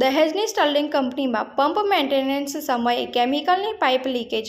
દહેજની Sterling કંપનીમાં pump maintenance સમયે કેમિકલની પાઇપ લીકેજ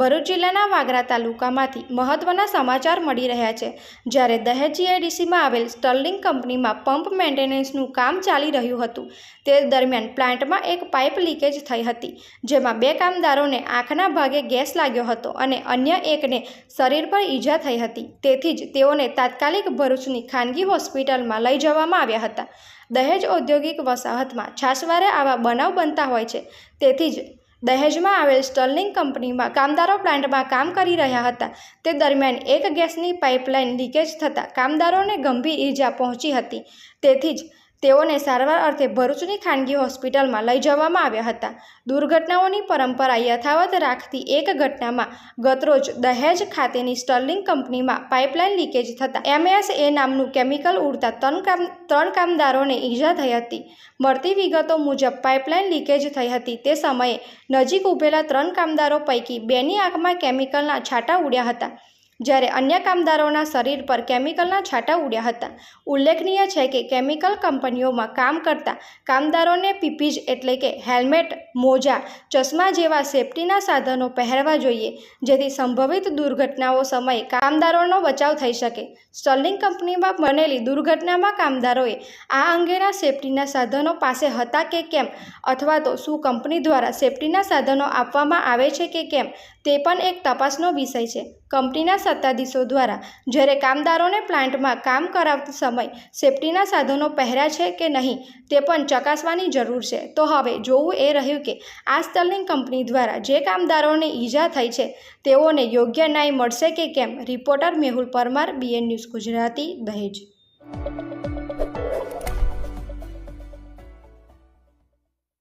ભરૂચ જિલ્લાના વાગરા તાલુકામાંથી મહત્વના સમાચાર મળી રહ્યા છે. જ્યારે દહેજ જીઆઈડીસીમાં આવેલ સ્ટર્લિંગ કંપનીમાં પંપ મેન્ટેનન્સનું કામ ચાલી રહ્યું હતું, તે દરમિયાન પ્લાન્ટમાં એક પાઇપ લીકેજ થઈ હતી, જેમાં બે કામદારોને આંખના ભાગે ગેસ લાગ્યો હતો અને અન્ય એકને શરીર પર ઈજા થઈ હતી. તેથી જ તેઓને તાત્કાલિક ભરૂચની ખાનગી હોસ્પિટલમાં લઈ જવામાં આવ્યા હતા. દહેજ ઔદ્યોગિક વસાહતમાં છાસવારે આવા બનાવ બનતા હોય છે. તેથી જ દહેજમાં આવેલ સ્ટર્લિંગ કંપનીમાં કામદારો પ્લાન્ટમાં કામ કરી રહ્યા હતા. તે દરમિયાન એક ગેસની પાઇપલાઇન લીકેજ થતાં કામદારોને ગંભીર ઈજા પહોંચી હતી. તેથી જ તેઓને સારવાર અર્થે ભરૂચની ખાનગી હોસ્પિટલમાં લઈ જવામાં આવ્યા હતા. દુર્ઘટનાઓની પરંપરા યથાવત રાખતી એક ઘટનામાં ગતરોજ દહેજ ખાતેની સ્ટર્લિંગ કંપનીમાં પાઇપલાઇન લીકેજ થતાં એ નામનું કેમિકલ ઉડતા ત્રણ કામ, ત્રણ કામદારોને ઈજા થઈ હતી. મળતી વિગતો મુજબ પાઇપલાઇન લીકેજ થઈ હતી. તે સમયે નજીક ઊભેલા ત્રણ કામદારો પૈકી બેની આંખમાં કેમિકલના છાંટા ઉડ્યા હતા. જ્યારે અન્ય કામદારોના શરીર પર કેમિકલના છાંટા ઉડ્યા હતા. ઉલ્લેખનીય છે કે કેમિકલ કંપનીઓમાં કામ કરતા કામદારોને પીપીજ એટલે કે હેલ્મેટ, મોજા, ચશ્મા જેવા સેફટીના સાધનો પહેરવા જોઈએ, જેથી સંભવિત દુર્ઘટનાઓ સમયે કામદારોનો બચાવ થઈ શકે. સ્ટર્લિંગ કંપનીમાં બનેલી દુર્ઘટનામાં કામદારોએ આ અંગેના સેફટીના સાધનો પાસે હતા કે કેમ? અથવા તો શું કંપની દ્વારા સેફટીના સાધનો આપવામાં આવે છે કે કેમ? તે પણ એક તપાસનો વિષય છે. કંપનીના સત્તાધીશો દ્વારા. જ્યારે કામદારોને પ્લાન્ટમાં કામ કરાવતી સમય સેફટીના સાધનો પહેર્યા છે કે નહીં, તે પણ ચકાસવાની જરૂર છે. તો હવે જોવું એ રહ્યું કે આ સ્ટર્લિંગ કંપની દ્વારા જે કામદારોને ઈજા થઈ છે, તેઓને યોગ્ય ન્યાય મળશે કે કેમ? Reporter Mehul Parmar, BN news Gujarati, Dahej.